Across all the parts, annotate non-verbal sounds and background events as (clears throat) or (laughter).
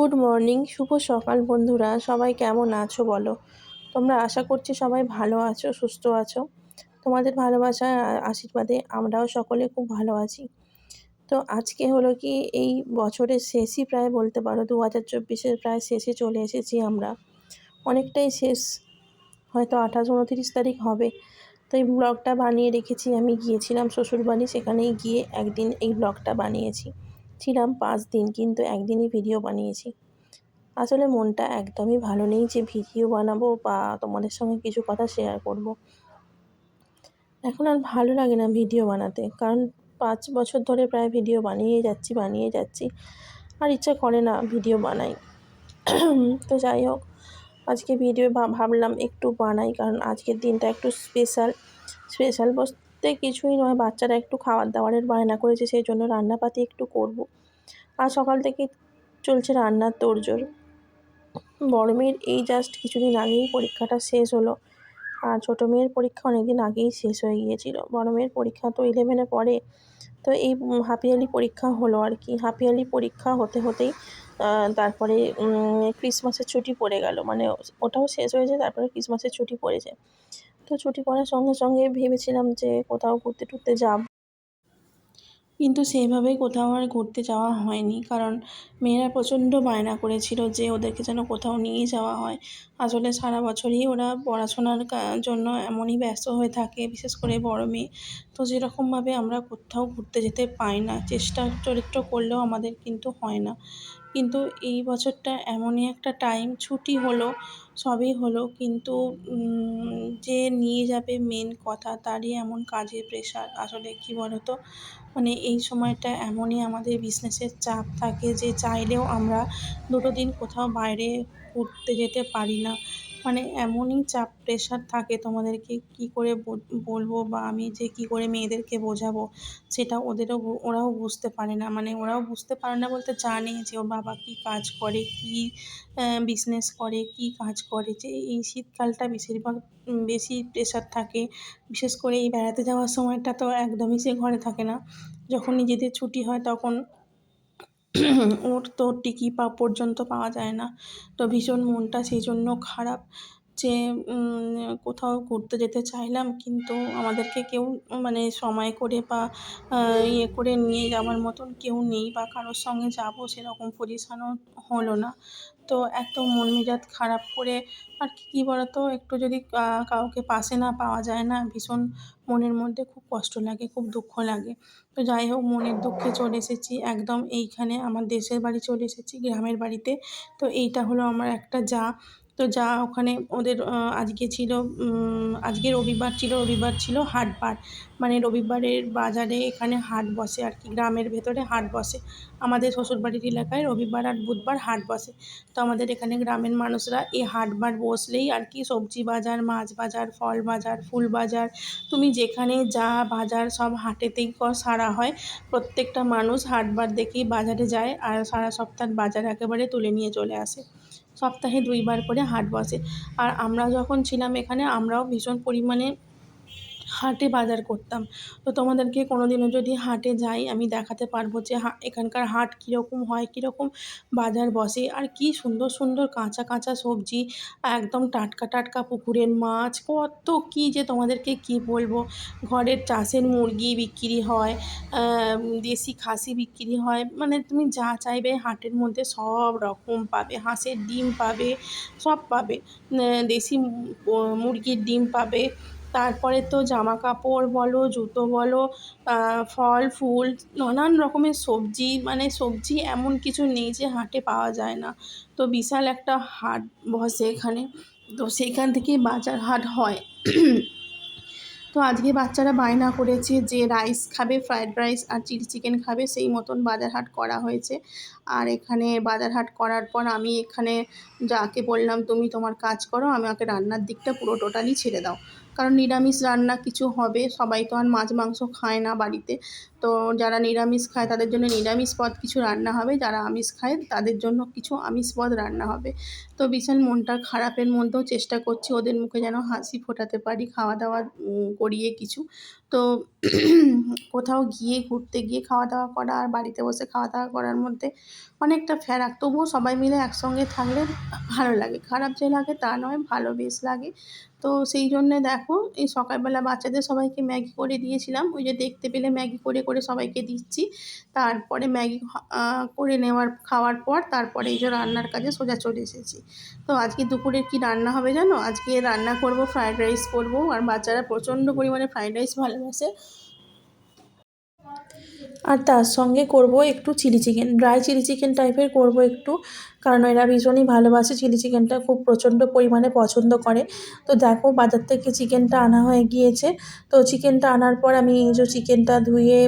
Good morning, শুভ সকাল বন্ধুরা। সবাই কেমন আছো বলো? তোমরা আশা করছি সবাই ভালো আছো, সুস্থ আছো। তোমাদের ভালোবাসা আশীর্বাদে আমরাও সকলে খুব ভালো আছি। তো আজকে হলো কি, এই বছরের শেষই প্রায় বলতে পারো দু হাজার চব্বিশের প্রায় শেষে চলে এসেছি আমরা। অনেকটাই শেষ, হয়তো আঠাশ, উনতিরিশ তারিখ হবে। তো এই ব্লগটা বানিয়ে রেখেছি, আমি গিয়েছিলাম শ্বশুরবাড়ি, সেখানেই গিয়ে একদিন এই ব্লগটা বানিয়েছি। ছিলাম পাঁচ দিন, কিন্তু একদিনই ভিডিও বানিয়েছি আসলে মনটা একদমই ভালো নেই যে ভিডিও বানাবো বা তোমাদের সঙ্গে কিছু কথা শেয়ার করব। এখন আর ভালো লাগে না ভিডিও বানাতে, কারণ পাঁচ বছর ধরে প্রায় ভিডিও বানিয়ে যাচ্ছি বানিয়ে যাচ্ছি, আর ইচ্ছা করে না ভিডিও বানাই তো যাই হোক, আজকে ভিডিও ভাবলাম একটু বানাই, কারণ আজকের দিনটা একটু স্পেশাল স্পেশাল বলতে কিছুই নয়, বাচ্চারা একটু খাওয়ার দাওয়ারের বায়না করেছে, সেই জন্য রান্নাপাতি একটু করব। আর সকাল থেকে চলছে রান্নার তোড়জোড়। বড় মেয়ের এই জাস্ট কিছুদিন আগেই পরীক্ষাটা শেষ হলো। আর ছোটো মেয়ের পরীক্ষা অনেক দিন আগেই শেষ হয়ে গিয়েছিল। বড় মেয়ের পরীক্ষা তো ইলেভেনে পড়ে তো এই হাফ ইয়ারলি পরীক্ষা হলো আর কি। হাফ ইয়ারলি পরীক্ষা হতে হতেই তারপরে ক্রিসমাসের ছুটি পড়ে গেল। মানে ওটাও শেষ হয়েছে, তারপরে ক্রিসমাসের ছুটি পড়েছে। তো ছুটি পড়ার সঙ্গে সঙ্গে ভেবেছিলাম যে কোথাও ঘুরতে টুরতে যাব। কিন্তু সেইভাবেই কোথাও আর ঘুরতে যাওয়া হয়নি। কারণ মেয়েরা প্রচণ্ড বায়না করেছিল যে ওদেরকে যেন কোথাও নিয়ে যাওয়া হয়। আসলে সারা বছরই ওরা পড়াশোনার জন্য এমনই ব্যস্ত হয়ে থাকে, বিশেষ করে বড় মেয়ে। তো যেরকমভাবে আমরা কোথাও ঘুরতে যেতে পাই না, চেষ্টা চরিত্র করলেও আমাদের কিন্তু হয় না। কিন্তু এই বছরটা এমনই একটা টাইম ছুটি হলো, সবই হলো, কিন্তু যে নিয়ে যাবে মেন কথা তারই এমন কাজের প্রেশার আসলে কী বলো তো মানে এই সময়টা এমনই আমাদের বিজনেসের চাপ থাকে যে চাইলেও আমরা দুটো দিন কোথাও বাইরে ঘুরতে যেতে পারি না। মানে এমনই চাপ প্রেশার থাকে তোমাদেরকে কী করে বলব বা আমি যে কী করে মেয়েদেরকে বোঝাবো সেটা ওদেরও ওরাও বুঝতে পারে না। মানে ওরাও বুঝতে পারে না বলতে জানে যে ওর বাবা কী কাজ করে, কী বিজনেস করে, কী কাজ করে। যে এই শীতকালটা বেশিরভাগ বেশি প্রেশার থাকে। বিশেষ করে এই বেড়াতে যাওয়ার সময়টা তো একদমই সে ঘরে থাকে না। যখন নিজেদের ছুটি হয় তখন ওর তো টিকি পা পর্যন্ত পাওয়া যায় না। তো ভীষণ মনটা সেই জন্য খারাপ যে কোথাও ঘুরতে যেতে চাইলাম, কিন্তু আমাদেরকে কেউ মানে সময় করে বা ইয়ে করে নিয়ে যাওয়ার মতন কেউ নেই বা কারোর সঙ্গে যাব সেরকম পরিশানও হলো না। তো এত মন মেজাজ খারাপ করে, আর কি, কী বলতো? একটু যদি কাউকে পাশে না পাওয়া যায় না, ভীষণ মনের মধ্যে খুব কষ্ট লাগে, খুব দুঃখ লাগে। তো যাই হোক, মনের দুঃখে চলে এসেছি, একদম এইখানে আমার দেশের বাড়ি চলে এসেছি, গ্রামের বাড়িতে। তো এইটা হলো আমার একটা যা। তো যা ওখানে ওদের আজকে ছিল আজকে রবিবার ছিল রবিবার ছিল হাটবার মানে রবিবারের বাজারে এখানে হাট বসে আর কি, গ্রামের ভেতরে হাট বসে। আমাদের শ্বশুরবাড়ির এলাকায় রবিবার আর বুধবার হাট বসে। তো আমাদের এখানে গ্রামের মানুষরা এই হাটবার বসলেই আর কি সবজি বাজার, মাছ বাজার, ফল বাজার, ফুল বাজার, তুমি যেখানে যা বাজার সব হাটেতেই সারা হয়। প্রত্যেকটা মানুষ হাটবার দেখেই বাজারে যায় আর সারা সপ্তাহের বাজার একেবারে তুলে নিয়ে চলে আসে। সপ্তাহে দুইবার করে হাট বসে। আর আমরা যখন ছিলাম এখানে আমরাও ভীষণ পরিমাণে হাটে বাজার করতাম। তো তোমাদেরকে কোনো দিনও যদি হাটে যাই, আমি দেখাতে পারব যে হা, এখানকার হাট কীরকম হয়, কীরকম বাজার বসে। আর কী সুন্দর সুন্দর কাঁচা কাঁচা সবজি, একদম টাটকা টাটকা পুকুরের মাছ। কত কী যে তোমাদেরকে কী বলব? ঘরের চাষের মুরগি বিক্রি হয় দেশি খাসি বিক্রি হয়। মানে তুমি যা চাইবে হাটের মধ্যে সব রকম পাবে। হাঁসের ডিম পাবে, সব পাবে। দেশি মুরগির ডিম পাবে। তারপরে তো জামা কাপড় বলো, জুতো বলো ফল, ফুল, নানান রকমের সবজি মানে সবজি এমন কিছু নেই যে হাটে পাওয়া যায় না। তো বিশাল একটা হাট বসে এখানে। তো সেইখান থেকেই বাজার হাট হয়। তো আজকে বাচ্চারা বায়না করেছে যে রাইস খাবে, ফ্রায়েড রাইস আর চিলি চিকেন খাবে, সেই মতন বাজার হাট করা হয়েছে। আর এখানে বাজার হাট করার পর আমি এখানে যাকে বললাম, তুমি তোমার কাজ করো, আমাকে রান্নার দিকটা পুরো টোটালি ছেড়ে দাও। কারণ নিরামিষ রান্না কিছু হবে। সবাই তো আর মাছ মাংস খায় না বাড়িতে। তো যারা নিরামিষ খায়, তাদের জন্য নিরামিষ পদ কিছু রান্না হবে। যারা আমিষ খায়, তাদের জন্য কিছু আমিষ পদ রান্না হবে। তো ভীষণ মনটা খারাপের মধ্যেও চেষ্টা করছি ওদের মুখে যেন হাসি ফোটাতে পারি খাওয়া দাওয়া করিয়ে কিছু। তো (clears throat) কোথাও গিয়ে ঘুরতে গিয়ে খাওয়া দাওয়া করা আর বাড়িতে বসে খাওয়া দাওয়া করার মধ্যে অনেকটা ফেরাক। তবুও সবাই মিলে একসঙ্গে থাকলে ভালো লাগে। খারাপ যে লাগে তা নয়, ভালো বেশ লাগে। তো সেই জন্যে দেখো, এই সকালবেলা বাচ্চাদের সবাইকে ম্যাগি করে দিয়েছিলাম। ওই যে দেখতে পেলে ম্যাগি করে করে সবাইকে দিচ্ছি। তারপরে ম্যাগি করে নেওয়ার, খাওয়ার পর তারপরে এই যে রান্নার কাজে সোজা চলে এসেছি। তো আজকে দুপুরে কি রান্না হবে জানো? আজকে রান্না করব ফ্রায়েড রাইস করব আর বাচ্চারা প্রচণ্ড পরিমাণে ফ্রায়েড রাইস ভালোবাসে। আর তার সঙ্গে করব একটু chilli chicken, dry chilli chicken টাইপের করব একটু। কারণ এরা ভীষণই ভালোবাসে, চিলি চিকেনটা খুব প্রচণ্ড পরিমাণে পছন্দ করে। তো দেখো, বাজার থেকে চিকেনটা আনা হয়ে গিয়েছে। তো চিকেনটা আনার পর আমি এই যে চিকেনটা ধুয়ে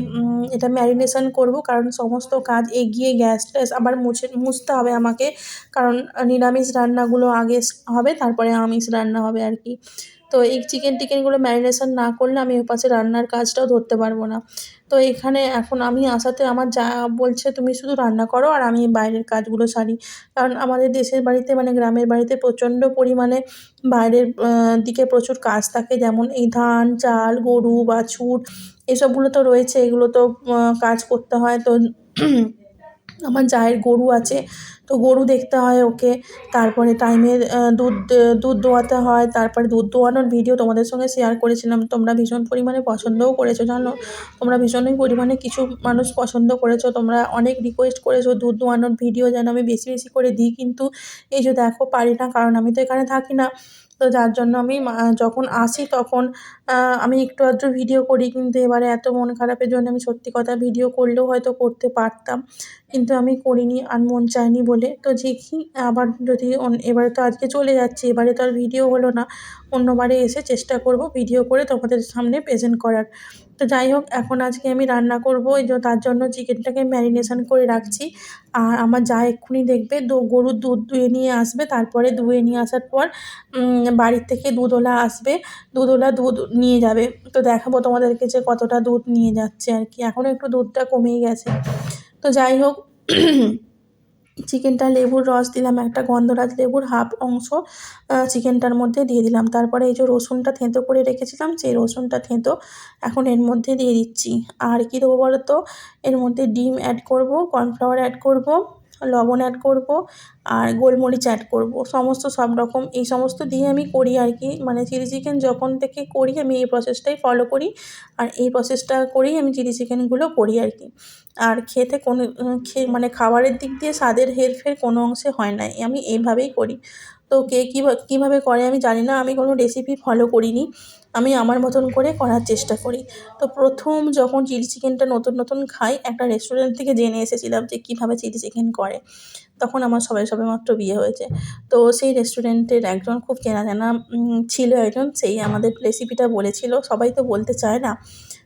এটা ম্যারিনেশন করব, কারণ সমস্ত কাজ এগিয়ে গ্যাস ট্যাস আবার মুছে, মুছতে হবে আমাকে, কারণ নিরামিষ রান্নাগুলো আগে হবে, তারপরে আমিষ রান্না হবে আর কি। তো এই চিকেন টিকেনগুলো ম্যারিনেশন না করলে আমি ওপাশে রান্নার কাজটাও ধরতে পারব না। তো এখানে এখন আমি আসাতে আমার যা বলছে তুমি শুধু রান্না করো আর আমি বাইরের কাজগুলো সারি। কারণ আমাদের দেশের বাড়িতে মানে গ্রামের বাড়িতে প্রচণ্ড পরিমাণে বাইরের দিকে প্রচুর কাজ থাকে যেমন এই ধান, চাল, গরু, বাছুর, এসবগুলো তো রয়েছে, এগুলো তো কাজ করতে হয়। তো আমার জায়ের গরু আছে, তো গরু দেখতে হয় ওকে। তারপরে টাইমে দুধ দুধ দোয়াতে হয়, তারপরে দুধ দোয়ানোর ভিডিও তোমাদের সঙ্গে শেয়ার করেছিলাম। তোমরা ভীষণ পরিমাণে পছন্দও করেছ, জানো? তোমরা ভীষণই পরিমাণে কিছু মানুষ পছন্দ করেছ, তোমরা অনেক রিকোয়েস্ট করেছ দুধ দোয়ানোর ভিডিও যেন আমি বেশি বেশি করে দিই, কিন্তু এই যে দেখো পারি না, কারণ আমি তো এখানে থাকি না। তো যার জন্য আমি যখন আসি তখন আমি একটু আধটু ভিডিও করি। কিন্তু এবারে এত মন খারাপের জন্য আমি সত্যি কথা ভিডিও করলেও হয়তো করতে পারতাম। কিন্তু আমি করিনি আর মন চায়নি বলে। তো দেখি আবার যদি এবারে তো আজকে চলে যাচ্ছি। এবারে তো আর ভিডিও হলো না। অন্যবারে এসে চেষ্টা করব ভিডিও করে তোমাদের সামনে প্রেজেন্ট করার। তো যাই হোক, এখন আজকে আমি রান্না করব। এই যে তার জন্য চিকেনটাকে ম্যারিনেশন করে রাখছি। আর আমার যা এক্ষুনি দেখবে গরুর দুধ দুয়ে নিয়ে আসবে। তারপরে দুয়ে নিয়ে আসার পর বাড়ির থেকে দুধওলা আসবে। দুধওলা দুধ নিয়ে যাবে। তো দেখাবো তোমাদেরকে যে কতটা দুধ নিয়ে যাচ্ছে আর কি। এখনও একটু দুধটা কমেই গেছে। তো যাই হোক চিকেনটা লেবুর রস দিলাম, একটা গন্ধরাজ লেবুর হাফ অংশ চিকেনটার মধ্যে দিয়ে দিলাম। তারপরে এই যে রসুনটা থেঁতো করে রেখেছিলাম, সেই রসুনটা থেঁতো এখন এর মধ্যে দিয়ে দিচ্ছি। আর কী দেবো বলো তো এর মধ্যে ডিম অ্যাড করব কর্নফ্লাওয়ার অ্যাড করব লবণ অ্যাড করব আর গোলমরিচ অ্যাড করব। সমস্ত সব রকম, এই সমস্ত দিয়ে আমি করি আর কি। মানে চিলি চিকেন যখন থেকে করি, আমি এই প্রসেসটাই ফলো করি। আর এই প্রসেসটা করেই আমি চিলি চিকেনগুলো করি আর কি। আর খেতে কোনো মানে খাবারের দিক দিয়ে স্বাদের হেরফের কোনো অংশে হয় না আমি এইভাবেই করি। তো কে কীভাবে কীভাবে করে আমি জানি না। আমি কোনো রেসিপি ফলো করিনি। আমি আমার মতন করে করার চেষ্টা করি। তো প্রথম যখন চিলি চিকেনটা নতুন নতুন খাই, একটা রেস্টুরেন্ট থেকে জেনে এসেছিলাম যে কীভাবে চিলি চিকেন করে। তখন আমার সবাই সবে মাত্র বিয়ে হয়েছে। তো সেই রেস্টুরেন্টের একজন খুব চেনা জানা ছিল একজন, সেই আমাদের রেসিপিটা বলেছিল। সবাই তো বলতে চায় না।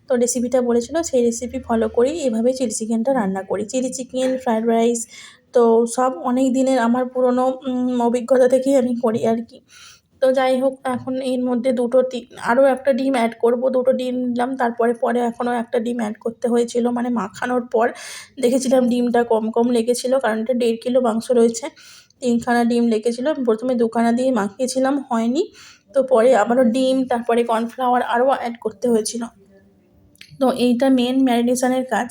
তো রেসিপিটা বলেছিল, সেই রেসিপি ফলো করি এভাবে চিলি চিকেনটা রান্না করি। চিলি চিকেন ফ্রায়েড রাইস তো সব অনেক দিনের আমার পুরনো অভিজ্ঞতা থেকেই আমি করি আর কি। তো যাই হোক, এখন এর মধ্যে দুটো তিন আরও একটা ডিম অ্যাড করব, দুটো ডিম দিলাম তারপরে পরে এখনও একটা ডিম অ্যাড করতে হয়েছিল মানে মাখানোর পর দেখেছিলাম ডিমটা কম কম লেগেছিল, কারণ এটা দেড় কিলো মাংস রয়েছে, তিনখানা ডিম লেগেছিলো, প্রথমে দুখানা দিয়ে মাখিয়েছিলাম, হয়নি। তো পরে আবারও ডিম, তারপরে কর্নফ্লাওয়ার আরও অ্যাড করতে হয়েছিল। তো এইটা মেন ম্যারিনেশনের কাজ।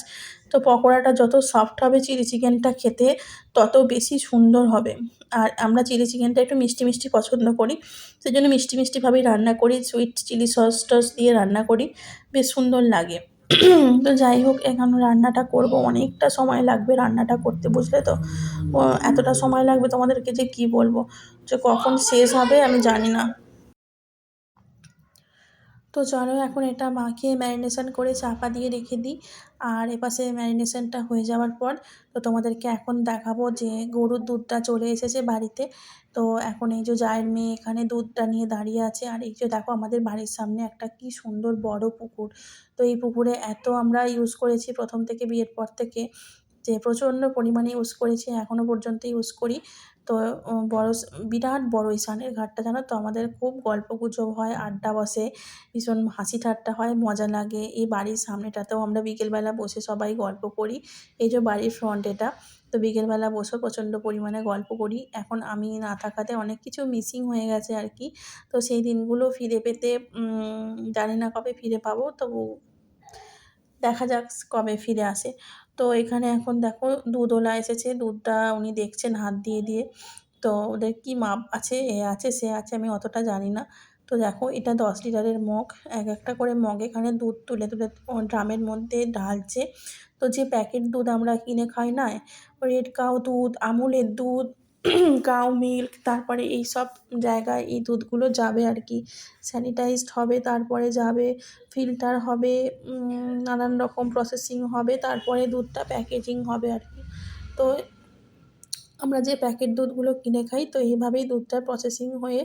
তো পকোড়াটা যত সফট হবে চিলি চিকেনটা খেতে, তত বেশি সুন্দর হবে। আর আমরা চিলি চিকেনটা একটু মিষ্টি মিষ্টি পছন্দ করি সেই জন্য মিষ্টি মিষ্টিভাবেই রান্না করি সুইট চিলি সস টস দিয়ে রান্না করি, বেশ সুন্দর লাগে। তো যাই হোক, এখন রান্নাটা করব। অনেকটা সময় লাগবে রান্নাটা করতে, বুঝলে তো? এতটা সময় লাগবে তোমাদেরকে যে কি বলব? যে কখন শেষ হবে আমি জানি না। তো চলো এখন এটা মাখিয়ে ম্যারিনেশন করে চাপা দিয়ে রেখে দিই। আর এপাশে ম্যারিনেশনটা হয়ে যাওয়ার পর তো তোমাদেরকে এখন দেখাবো যে গরুর দুধটা চলে এসেছে বাড়িতে। তো এখন এই যে জায়ের মেয়ে এখানে দুধটা নিয়ে দাঁড়িয়ে আছে। আর এই যে দেখো আমাদের বাড়ির সামনে একটা কি সুন্দর বড় পুকুর। তো এই পুকুরে এত আমরা ইউজ করেছি প্রথম থেকে বিয়ের পর থেকে। যে প্রচণ্ড পরিমাণে ইউজ করেছি এখনও পর্যন্ত ইউজ করি। তো বড় বিরাট বড় স্নানের ঘাটটা জানো তো? আমাদের খুব গল্প গুজব হয়, আড্ডা বসে, ভীষণ হাসি ঠাট্টা হয়, মজা লাগে। এই বাড়ির সামনেটাতেও আমরা বিকেলবেলা বসে সবাই গল্প করি। এই যে বাড়ির ফ্রন্ট এটা তো বিকেলবেলা বসেও প্রচণ্ড পরিমাণে গল্প করি। এখন আমি না থাকাতে অনেক কিছু মিসিং হয়ে গেছে আর কি। তো সেই দিনগুলো ফিরে পেতে জানি না কবে ফিরে পাবো, তবু দেখা যাক কবে ফিরে আসে। তো এখানে এখন দেখো দুধওয়ালা এসেছে, দুধটা উনি দেখছেন হাত দিয়ে দিয়ে। তো ওদের কি মাপ আছে? এ আছে, সে আছে, আমি অতটা জানি না। তো দেখো এটা দশ লিটারের মগ, এক একটা করে মগ এখানে দুধ তুলে তুলে ড্রামের মধ্যে ঢালছে। তো যে প্যাকেট দুধ আমরা কিনে খাই না, রেড কাউ দুধ, আমুলের দুধ কাউ মিল্ক, তারপরে এই সব জায়গায় এই দুধগুলো যাবে আর কি। স্যানিটাইজড হবে, তারপরে যাবে, ফিল্টার হবে নানান রকম প্রসেসিং হবে, তারপরে দুধটা প্যাকেজিং হবে আর কি। তো আমরা যে প্যাকেট দুধগুলো কিনে খাই, তো এইভাবেই দুধটা প্রসেসিং হয়ে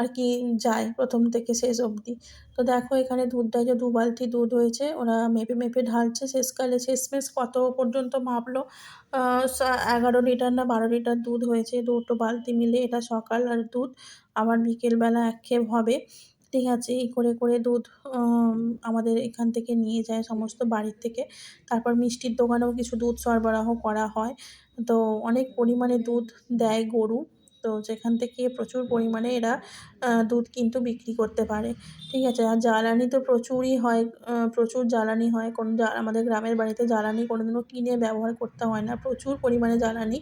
আর কি যায় প্রথম থেকে শেষ অবধি। তো দেখো এখানে দুধটা যে দু বালতি দুধ হয়েছে, ওরা মেপে মেপে ঢালছে শেষকালে শেষমেশ কত পর্যন্ত মাপলো এগারো লিটার না বারো লিটার দুধ হয়েছে, দুটো বালতি মিলে এটা সকাল আর দুধ, আবার বিকেলবেলা একক্ষেপ হবে। ঠিক আছে, এই করে করে দুধ আমাদের এখান থেকে নিয়ে যায় সমস্ত বাড়ির থেকে। তারপর মিষ্টির দোকানেও কিছু দুধ সরবরাহ করা হয়। তো অনেক পরিমাণে দুধ দেয় গরু। তো যেখান থেকে প্রচুর পরিমাণে এরা দুধ কিন্তু বিক্রি করতে পারে। ঠিক আছে, আর জ্বালানি তো প্রচুরই হয় প্রচুর জ্বালানি হয়। কোনো আমাদের গ্রামের বাড়িতে জ্বালানি কোনোদিনও কিনে ব্যবহার করতে হয় না। প্রচুর পরিমাণে জ্বালানি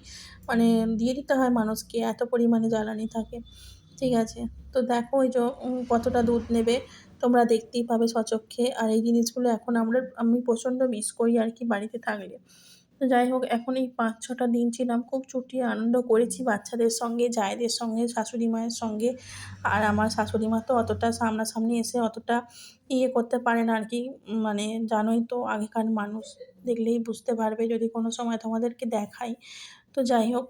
মানে দিয়ে দিতে হয় মানুষকে, এত পরিমাণে জ্বালানি থাকে। ঠিক আছে, তো দেখো ওই যে কতটা দুধ নেবে। তোমরা দেখতেই পাবে সচক্ষে আর এই জিনিসগুলো এখন আমরা, আমি প্রচণ্ড মিস করি আর কি বাড়িতে থাকলে। তো যাই হোক, এখন এই পাঁচ ছটা দিন ছিলাম, খুব চুটিয়ে আনন্দ করেছি বাচ্চাদের সঙ্গে, জায়েদের সঙ্গে, শাশুড়ি মায়ের সঙ্গে। আর আমার শাশুড়ি মা তো অতটা সামনাসামনি এসে অতটা ইয়ে করতে পারে না আর কি মানে জানোই তো, আগেকার মানুষ দেখলেই বুঝতে পারবে, যদি কোনো সময় তোমাদেরকে দেখাই। তো যাই হোক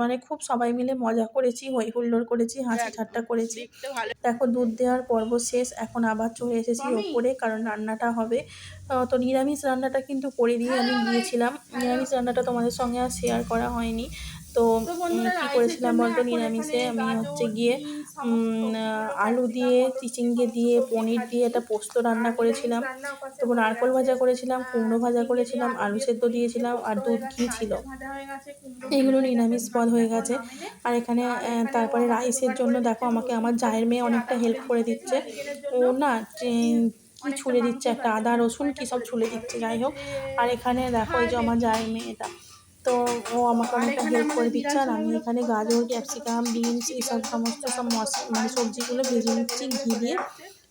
মানে খুব সবাই মিলে মজা করেছি হই হুল্লোড় করেছি হাসি ঠাট্টা করেছি। দেখো দুধ দেওয়ার পর্ব শেষ এখন আবার চলে এসেছি ওপরে কারণ রান্নাটা হবে। তো নিরামিষ রান্নাটা কিন্তু করে দিয়ে আমি গিয়েছিলাম। নিরামিষ রান্নাটা তোমাদের সঙ্গে আর শেয়ার করা হয়নি। তো কী করেছিলাম বলতো নিরামিষে আমি হচ্ছে গিয়ে আলু দিয়ে চিচিঙ্গে দিয়ে পনির দিয়ে একটা পোস্ত রান্না করেছিলাম। তারপর নারকোল ভাজা করেছিলাম কুমড়ো ভাজা করেছিলাম আলু সেদ্ধ দিয়েছিলাম আর দুধ ঘি ছিল। এগুলো নিরামিষ পদ হয়ে গেছে। আর এখানে তারপরে রাইসের জন্য দেখো আমাকে আমার জায়ের মেয়ে অনেকটা হেল্প করে দিচ্ছে। ও না কি ছুলে দিচ্ছে একটা আদা রসুন কী সব ছুলে দিচ্ছে যাই হোক আর এখানে দেখো এই যে আমার জায়ের মেয়েটা তো ও আমাকে অনেকটা হেল্প করে দিচ্ছে। আর আমি এখানে গাজর ক্যাপসিকাম বিনস এইসব সমস্ত সব মশ মানে সবজিগুলো ভেজে নিচ্ছি ঘি দিয়ে।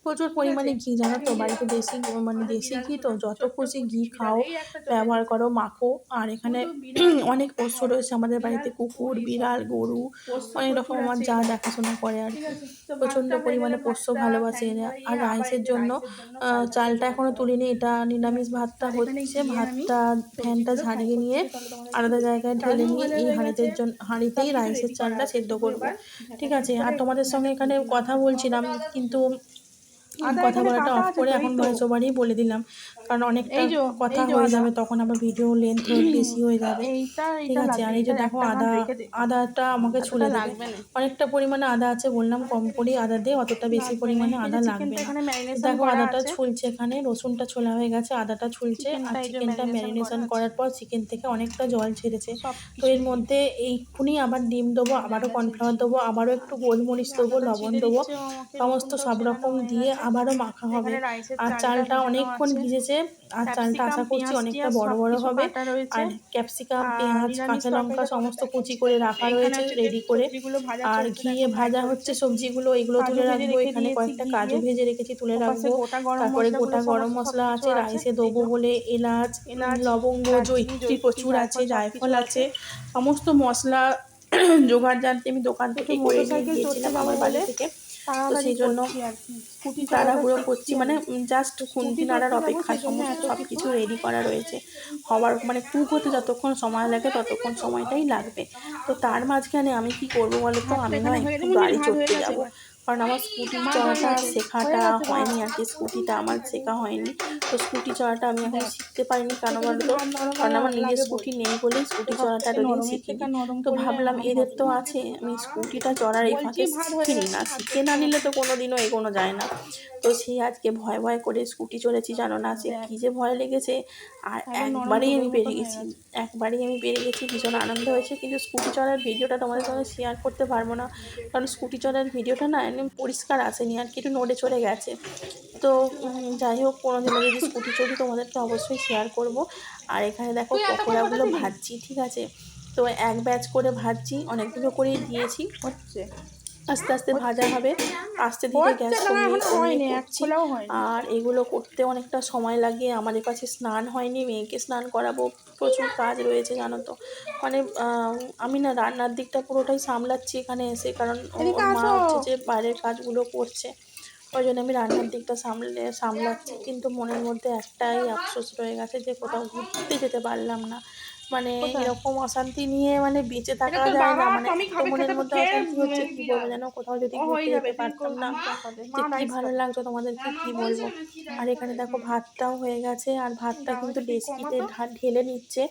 প্রচুর পরিমাণে ঘি জানো তো বাড়িতে দেশি মানে দেশি ঘি তো যত খুশি ঘি খাও ব্যবহার করো মাখো আর এখানে (clears throat) অনেক পোষ্য রয়েছে আমাদের বাড়িতে কুকুর বিড়াল গরু অনেক রকম আমার যা দেখাশোনা করে আর প্রচণ্ড পরিমাণে পোষ্য ভালোবাসে এরা। আর রাইসের জন্য চালটা এখনও তুলিনি এটা নিরামিষ ভাতটা হচ্ছে ভাতটা ফ্যানটা ঝাড়িয়ে নিয়ে আলাদা জায়গায় ঢেলে নিয়ে এই হাঁড়িতে জন্য হাঁড়িতেই রাইসের চালটা সেদ্ধ করব। ঠিক আছে আর তোমাদের সঙ্গে এখানে কথা বলছিলাম কিন্তু কথা বলাটা অফ করে এখন ভয়েস ওভারই বলে দিলাম। কারণ অনেকটা কথা হয়ে। যাবে তখন আবার ভিডিও লেন্থ বেশি হয়ে যাবে। ঠিক আছে আর এই যে দেখো আদা আদাটা আমাকে ছুলে দেবে। অনেকটা পরিমাণে আদা আছে বললাম কম করে আদা দিয়ে অতটা বেশি পরিমাণে আদা লাগবে এখানে দেখো আদাটা ছুলছে এখানে রসুনটা ছোলা হয়ে গেছে আদাটা ছুলছে আর চিকেনটা ম্যারিনেশন করার পর চিকেন থেকে অনেকটা জল ছেড়েছে। তো এর মধ্যে এইক্ষুনি আবার ডিম দেবো আবারও কর্নফ্লাওয়ার দেবো আবারও একটু গোলমরিচ দেবো লবণ দেবো। সমস্ত সব রকম দিয়ে আবারও মাখা হবে। আর চালটা অনেকক্ষণ ভিজেছে আর চালটা আশা করছি অনেকটা বড় বড় হবে। আর ক্যাপসিকাম পেঁয়াজ কাঁচা লঙ্কা সমস্ত কুচি করে রাখা রয়েছে রেডি করে। আর ঘিয়ে ভাজা হচ্ছে সবজিগুলো এগুলো তুলে রাখব। এখানে কয়েকটা কাজু ভেজে রেখেছি তুলে রাখব। তারপরে গোটা গরম মশলা আছে রাইসে দেবো বলে এলাচ এলাচ, লবঙ্গ জৈত্রী প্রচুর আছে জায়ফল আছে। সমস্ত মশলা (clears throat) জোগাড় জানতে আমি দোকান থেকে করে নিয়ে গিয়েছিলাম আমার বাড়ি থেকে। সেই জন্য তাড়াহুড়ো করছি মানে জাস্ট খুন্তি নাড়ার অপেক্ষা সমস্ত সব কিছু। রেডি করা রয়েছে। হওয়ার মানে কুক হতে যতক্ষণ সময় লাগে ততক্ষণ সময়টাই লাগবে। তো তার মাঝখানে আমি কি করব বলতো? তো আমি না একটু গাড়ি ভাত চড়তে যাব। কারণ আমার স্কুটি চড়াটা শেখাটা হয়নি আর কি স্কুটিটা আমার শেখা হয়নি। তো স্কুটি চড়াটা আমি এখন শিখতে পারিনি কেন বলতো? কারণ আমার নিজের স্কুটি নেই বলেই স্কুটি চড়াটা এতদিন শিখিনি। তো ভাবলাম এদের তো আছে আমি স্কুটিটা চড়ার এই ফাঁকে শিখিনি না। শিখে না নিলে তো কোনো দিনও এগোনো যায় না। তো সেই আজকে ভয় ভয় করে স্কুটি চড়েছি জানো না? সে কী যে ভয় লেগেছে। আর একবারেই আমি পেরে গেছি একবারেই আমি পেরে গেছি ভীষণ আনন্দ হয়েছে। কিন্তু স্কুটি চলার ভিডিওটা তোমাদের সঙ্গে শেয়ার করতে পারব না কারণ স্কুটি চলার ভিডিওটা না একদম পরিষ্কার আসেনি আর কি একটু নড়ে চড়ে গেছে। তো যাই হোক কোনো দিনও যদি স্কুটি চড়ি তোমাদেরকে অবশ্যই শেয়ার করব। আর এখানে দেখো পকোড়াগুলো ভাজছি ঠিক আছে? তো এক ব্যাচ করে ভাজছি অনেকগুলো করেই দিয়েছি। হচ্ছে। আস্তে আস্তে ভাজা হবে। আস্তে ধীরে গ্যাস কমিয়ে করছি। আর এগুলো করতে অনেকটা সময় লাগে। আমাদের কাছে স্নান হয়নি মেয়েকে স্নান করাবো। প্রচুর কাজ রয়েছে জানো তো। মানে আমি না রান্নার দিকটা পুরোটাই সামলাচ্ছি এখানে এসে কারণ মা হচ্ছে যে বাইরের কাজগুলো করছে। ওই জন্য আমি রান্নার দিকটা সামলে সামলাচ্ছি। কিন্তু মনের মধ্যে একটাই আফসোস রয়ে গেছে যে কোথাও ঘুরতে যেতে পারলাম না। মানে এরকম অশান্তি নিয়ে মানে বেঁচে থাকা যায় না মানে মনের মধ্যে অশান্তি হচ্ছে কি বলব যেন কোথাও যদি ঘুরতে যেতে পারতাম না। দেখতে কি ভালো লাগতো তোমাদেরকে কি বলব? আর এখানে দেখো ভাতটাও হয়ে গেছে আর ভাতটা কিন্তু ডেস্কিতে ঢেলে নিচ্ছে।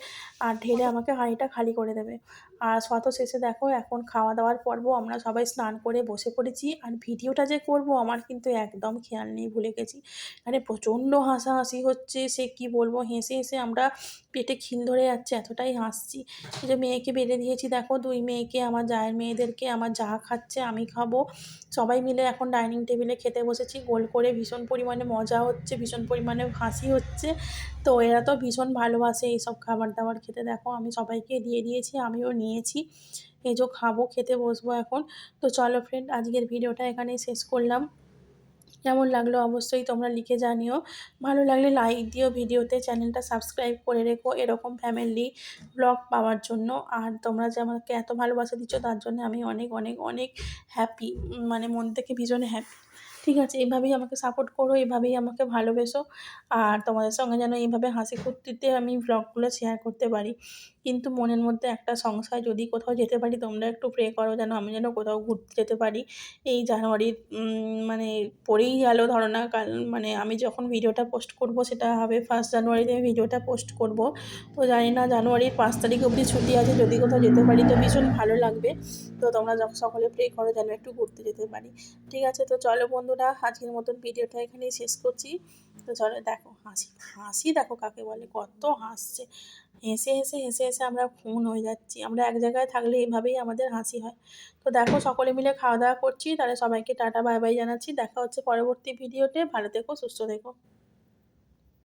আর ঢেলে আমাকে হাঁড়িটা খালি করে দেবে। আর শত শেষে দেখো, এখন খাওয়া দাওয়ার পর্ব, আমরা সবাই স্নান করে বসে পড়েছি। আর ভিডিওটা যে করব, আমার কিন্তু একদম খেয়াল নেই, ভুলে গেছি। মানে প্রচণ্ড হাসাহাসি হচ্ছে, সে কি বলব, হেসে হেসে আমরা পেটে খিল ধরে যাচ্ছে, এতটাই হাসছি। যে মেয়েকে বেড়ে দিয়েছি, দেখো, দুই মেয়েকে, আমার জায়ের মেয়েদেরকে, আমার যা খাচ্ছে আমি খাব। সবাই মিলে এখন ডাইনিং টেবিলে খেতে বসেছি, গোল করে ভীষণ পরিমাণে মজা হচ্ছে, ভীষণ পরিমাণে হাসি হচ্ছে। তো এরা তো ভীষণ ভালোবাসে এইসব খাবার দাবার খেতে। দেখো, আমি সবাইকে দিয়ে দিয়েছি, আমিও নিয়েছি। এই যে খাব, খেতে বসবো এখন। তো চলো ফ্রেন্ড আজকের ভিডিওটা এখানেই শেষ করলাম। কেমন লাগল অবশ্যই তোমরা লিখে জানিও। ভালো লাগলে লাইক দিও ভিডিওতে, চ্যানেলটা সাবস্ক্রাইব করে রেখো এরকম ফ্যামিলি ব্লগ পাওয়ার জন্য। আর তোমরা যে আমাকে এত ভালোবাসা দিচ্ছ, তার জন্য আমি অনেক অনেক অনেক হ্যাপি মানে মন থেকে ভীষণ হ্যাপি ঠিক আছে এইভাবেই আমাকে সাপোর্ট করো এইভাবেই আমাকে ভালোবেসো। আর তোমাদের সঙ্গে যেন এইভাবে হাসি ফুর্তিতে আমি ব্লগগুলো শেয়ার করতে পারি। কিন্তু মনের মধ্যে একটা সংশয়, যদি কোথাও যেতে পারি তোমরা একটু প্রে করো যেন আমি যেন কোথাও ঘুরতে যেতে পারি। এই জানুয়ারির মানে পরেই গেল ধরো না কাল মানে আমি যখন ভিডিওটা পোস্ট করব, সেটা হবে ফার্স্ট জানুয়ারিতে আমি ভিডিওটা পোস্ট করব। তো জানি না জানুয়ারির পাঁচ তারিখ অবধি ছুটি আছে, যদি কোথাও যেতে পারি তো ভীষণ ভালো লাগবে। তো তোমরা যখন সকলে প্রে করো যেন একটু ঘুরতে যেতে পারি। ঠিক আছে, তো চলো বন্ধুরা, আজকের মতন ভিডিওটা এখানেই শেষ করছি। তো চলো দেখো হাসি হাসি দেখো কাকে বলে, কত হাসছে। হেসে হেসে হেসে হেসে আমরা খুন হয়ে যাচ্ছি। আমরা এক জায়গায় থাকলে এইভাবেই আমাদের হাসি হয়। তো দেখো সকলে মিলে খাওয়া দাওয়া করছি, তাহলে সবাইকে টাটা, বাই বাই জানাচ্ছি। দেখা হচ্ছে পরবর্তী ভিডিওতে। ভালো থেকো, সুস্থ থেকো।